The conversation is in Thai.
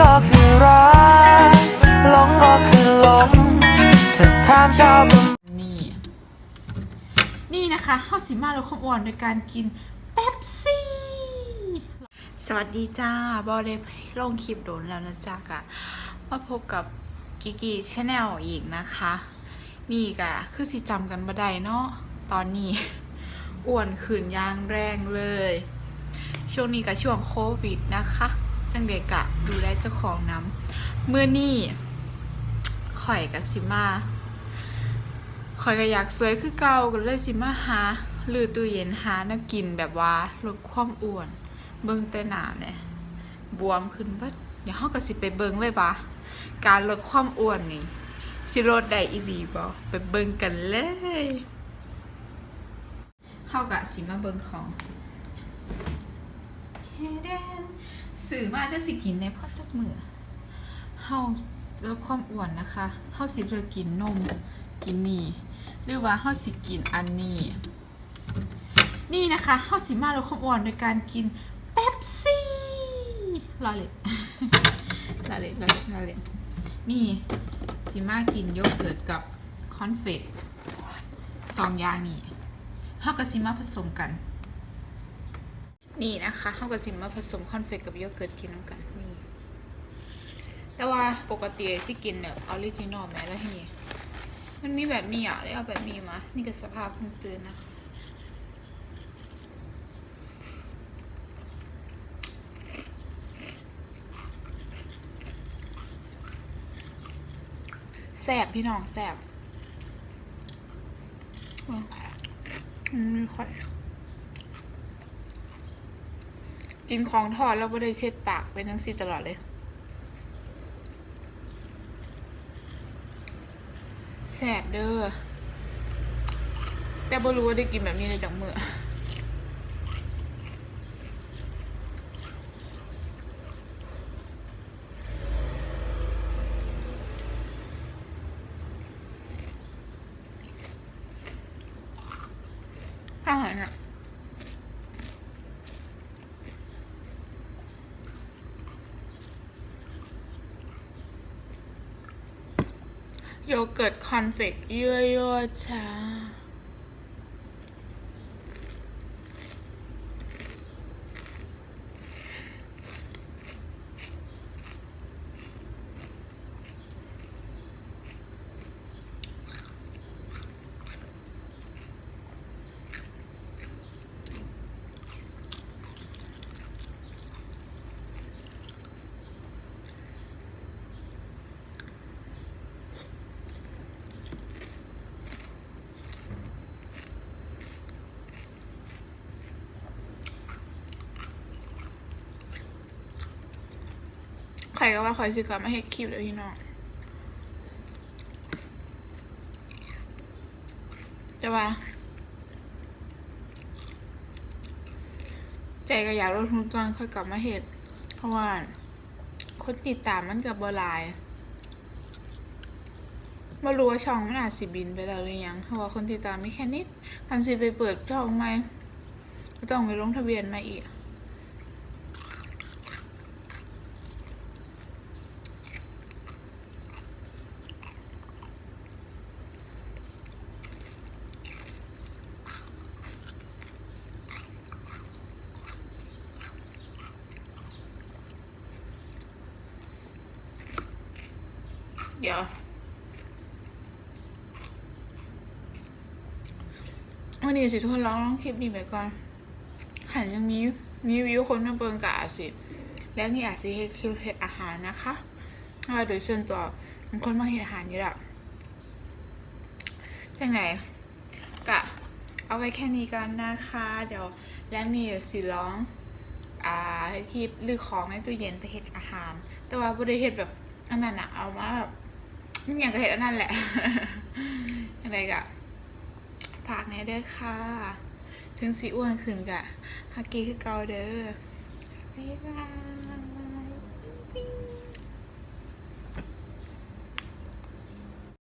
ก็คือรักหลงก็คือหลงเธอถามชอบนี่ นี่นะคะข้าวสีมาลดความอ้วนโดยการกินเป๊ปซี่ สวัสดีจ้า บอได้ลงคลิปโดนแล้วนะจ๊ะกะมาพบกับกิกิชาแนลอีกนะคะ นี่กะคือสิจำกันบ่ได้เนาะตอนนี้อ้วนขึ้นยางแรงเลย ช่วงนี้กับช่วงโควิดนะคะ จังเด็กกะดูแลเจ้าของน้ำเมื่อนี่ข่อยกับสิมาข่อยก็อยากสวยคือเก่าก็เลยสิมาหาหรือตู้เย็นหาแนวกินแบบว่าลดความอ้วน เบิ่งแต่หนาเนี่ยบวมขึ้นเบิดเดี๋ยวเฮาก็สิไปเบิ่งเลยปะการลดความอ้วนนี่สิลดได้อีหลีบ่ไปเบิ่งกันเลยเฮาก็สิมาเบิ่งของแค่แดน สื่อมาจะสิกินในพ่อจักมือเฮาลดความอ้วนนะคะเฮาสิเลือกกินนมกินนี่หรือว่าเฮาสิกินอันนี้ นี่นะคะเฮาสิมาลดความอ้วนโดยการกินเป๊ปซี่รอเล่นรอเล่นรอเล่นรอเล่นนี่สิมากินโยเกิร์ตกับคอนเฟกสองอย่างนี้เฮากับสิมาผสมกัน นี่นะคะเฮากับสิมาผสมคอนเฟกกับโยเกิร์ตกินน้ำกันนี่แต่ว่าปกติที่กินแบบออริจินอลแม้แล้วทีนี้มันมีแบบนี้อะเลยเอาแบบนี้มา นี่ก็สภาพเพิ่งตื่นนะคะแสบพี่น้องแสบอืมค่อย กินของทอดแล้วไม่ได้เช็ดปากเป็นทั้งสี่ตลอดเลย แสบเด้อแต่บ่รู้ว่าได้กินแบบนี้เลยจากมือ โยเกิร์ตคอนเฟกยั่วยั่วๆช้า ใครก็ว่าคอยสิกลับมาเฮ็ดคลิปเลยพี่น้องจะว่า ใจก็อยากลดทุนตอนค่อยกลับมาเฮ็ดเพราะว่าคนติดตามมันกับบหลายม่รู้ว่าช่องมันอาจสิบินไปแล้วหรือยัง เพราะว่าคนติดตามมีแค่นิดคันสิไปเปิดช่องใหม่ก็ต้องไปลงทะเบียนมาอีก เดี๋ยว วันนี้สิทนร้องคลิปนี้ไปก่อน หันยังมีมีวิวคนมาเบิงกบอาสิแล้วนี่อาจสิเฮ็ดคลิปเฮ็ดอาหารนะคะเพราะว่าโดยส่วนตัวเป็นคนมาเฮ็ดอาหารอยู่แล้วจังไงกะเอาไว้แค่นี้กันนะคะ เดี๋ยวแล้วนี่สิร้องอ่าคลิปหรือของในตู้เย็นไปเฮ็ดอาหาร แต่ว่าบ่ได้เฮ็ดแบบอันนั้นอะเอามาแบบ นี่อย่างก็เห็นนั่นแหละอะไรกะฝากแน่เด้อค่ะ ถึงสีอ้วนขึ้นกะฮักกี้คือเกาเด้อบ๊ายบาย